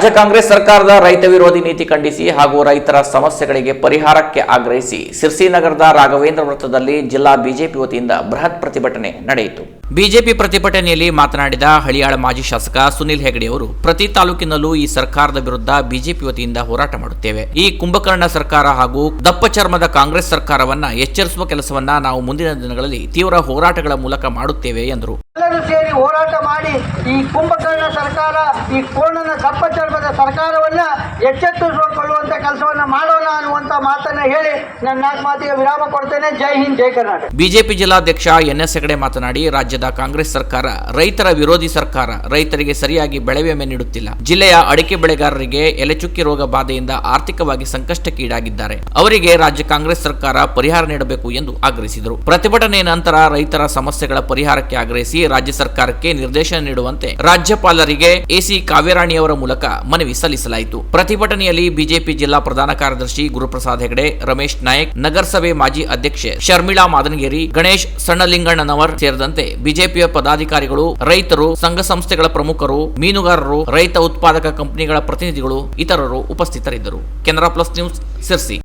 ರಾಜ್ಯ ಕಾಂಗ್ರೆಸ್ ಸರ್ಕಾರದ ರೈತ ವಿರೋಧಿ ನೀತಿ ಖಂಡಿಸಿ ಹಾಗೂ ರೈತರ ಸಮಸ್ಯೆಗಳಿಗೆ ಪರಿಹಾರಕ್ಕೆ ಆಗ್ರಹಿಸಿ ಸಿರ್ಸಿ ನಗರದ ರಾಘವೇಂದ್ರ ವೃತ್ತದಲ್ಲಿ ಜಿಲ್ಲಾ ಬಿಜೆಪಿ ವತಿಯಿಂದ ಬೃಹತ್ ಪ್ರತಿಭಟನೆ ನಡೆಯಿತು. ಬಿಜೆಪಿ ಪ್ರತಿಭಟನೆಯಲ್ಲಿ ಮಾತನಾಡಿದ ಹಳಿಯಾಳ ಮಾಜಿ ಶಾಸಕ ಸುನಿಲ್ ಹೆಗಡೆ ಅವರು ಪ್ರತಿ ತಾಲೂಕಿನಲ್ಲೂ ಈ ಸರ್ಕಾರದ ವಿರುದ್ಧ ಬಿಜೆಪಿ ವತಿಯಿಂದ ಹೋರಾಟ ಮಾಡುತ್ತೇವೆ. ಈ ಕುಂಭಕರ್ಣ ಸರ್ಕಾರ ಹಾಗೂ ದಪ್ಪ ಚರ್ಮದ ಕಾಂಗ್ರೆಸ್ ಸರ್ಕಾರವನ್ನ ಎಚ್ಚರಿಸುವ ಕೆಲಸವನ್ನ ನಾವು ಮುಂದಿನ ದಿನಗಳಲ್ಲಿ ತೀವ್ರ ಹೋರಾಟಗಳ ಮೂಲಕ ಮಾಡುತ್ತೇವೆ ಎಂದರು. ಎಲ್ಲರೂ ಸೇರಿ ಹೋರಾಟ ಮಾಡಿ ಈ ಕುಂಭಕರ್ಣ ಸರ್ಕಾರ ಈ ಕೋಣನ ದಪ್ಪ ಸರ್ಕಾರವನ್ನ ಎಚ್ಚೆತ್ತುಕೊಳ್ಳುವಂತ ಕೆಲಸವನ್ನ ಮಾಡೋಣ ಅನ್ನುವಂತ ಮಾತನ್ನ ಹೇಳಿ ನನ್ನ ನಾಲ್ಕು ಮಾತಿಗೆ ವಿರಾಮ ಕೊಡ್ತೇನೆ. ಜೈ ಹಿಂದ್, ಜೈ ಕರ್ನಾಟಕ. ಬಿಜೆಪಿ ಜಿಲ್ಲಾಧ್ಯಕ್ಷ ಎನ್ ಎಸ್ ಹೆಗಡೆ ಮಾತನಾಡಿ, ರಾಜ್ಯದ ಕಾಂಗ್ರೆಸ್ ಸರ್ಕಾರ ರೈತರ ವಿರೋಧಿ ಸರ್ಕಾರ. ರೈತರಿಗೆ ಸರಿಯಾಗಿ ಬೆಳೆ ವಿಮೆ ನೀಡುತ್ತಿಲ್ಲ. ಜಿಲ್ಲೆಯ ಅಡಿಕೆ ಬೆಳೆಗಾರರಿಗೆ ಎಲೆಚುಕ್ಕಿ ರೋಗ ಬಾಧೆಯಿಂದ ಆರ್ಥಿಕವಾಗಿ ಸಂಕಷ್ಟಕ್ಕೀಡಾಗಿದ್ದಾರೆ ಅವರಿಗೆ ರಾಜ್ಯ ಕಾಂಗ್ರೆಸ್ ಸರ್ಕಾರ ಪರಿಹಾರ ನೀಡಬೇಕು ಎಂದು ಆಗ್ರಹಿಸಿದರು. ಪ್ರತಿಭಟನೆ ನಂತರ ರೈತರ ಸಮಸ್ಯೆಗಳ ಪರಿಹಾರಕ್ಕೆ ಆಗ್ರಹಿಸಿ ರಾಜ್ಯ ಸರ್ಕಾರಕ್ಕೆ ನಿರ್ದೇಶನ ನೀಡುವಂತೆ ರಾಜ್ಯಪಾಲರಿಗೆ ಎಸಿ ಕಾವೇರಾಣಿಯವರ ಮೂಲಕ ಮನವಿ ಸಲ್ಲಿಸಲಾಯಿತು. ಪ್ರತಿಭಟನೆಯಲ್ಲಿ ಬಿಜೆಪಿ ಜಿಲ್ಲಾ ಪ್ರಧಾನ ಕಾರ್ಯದರ್ಶಿ ಗುರುಪ್ರಸಾದ್ ಹೆಗಡೆ, ರಮೇಶ್ ನಾಯಕ್, ನಗರಸಭೆ ಮಾಜಿ ಅಧ್ಯಕ್ಷೆ ಶರ್ಮಿಳಾ ಮಾದನಗೇರಿ, ಗಣೇಶ್ ಸಣ್ಣಲಿಂಗಣ್ಣನವರ್ ಸೇರಿದಂತೆ ಬಿಜೆಪಿಯ ಪದಾಧಿಕಾರಿಗಳು, ರೈತರು, ಸಂಘ ಸಂಸ್ಥೆಗಳ ಪ್ರಮುಖರು, ಮೀನುಗಾರರು, ರೈತ ಉತ್ಪಾದಕ ಕಂಪನಿಗಳ ಪ್ರತಿನಿಧಿಗಳು, ಇತರರು ಉಪಸ್ಥಿತರಿದ್ದರು. Canara plus news Sirsi.